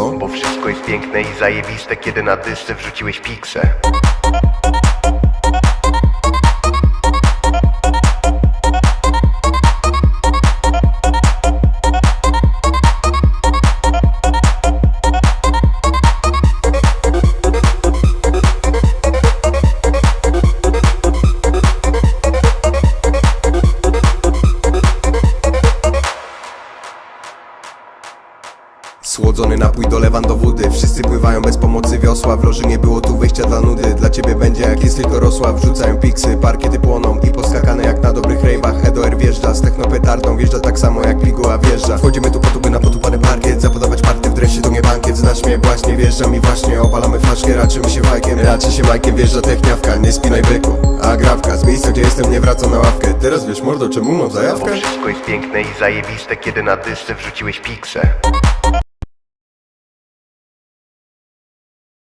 wszystko Bo wszystko jest piękne i zajebiste, kiedy na dysce wrzuciłeś piksę Słodzony napój dolewam do wody. Wszyscy pływają bez pomocy wiosła. W loży nie było tu wyjścia dla nudy. Dla ciebie będzie jak jest tylko rosła. Wrzucają piksy, parkiety płoną I poskakane jak na dobrych rejwach. Edoer wjeżdża z technopetardą Wjeżdża tak samo jak piguła wjeżdża. Wchodzimy tu po to, by na potupany parkiet Zapodawać party w dresie. To nie bankiet Znasz mnie właśnie, wjeżdżam i właśnie. Opalamy flaszkę, raczymy się fajkiem. Raczy się majkiem, wjeżdża techniawka. Nie spinaj byku, a grafka Z miejsca gdzie jestem nie wracam na ławkę. Teraz wiesz mordo, czemu mam Bo zajawkę? wszystko jest piękne i zajebiste, kiedy na dysce wrzuciłeś piksę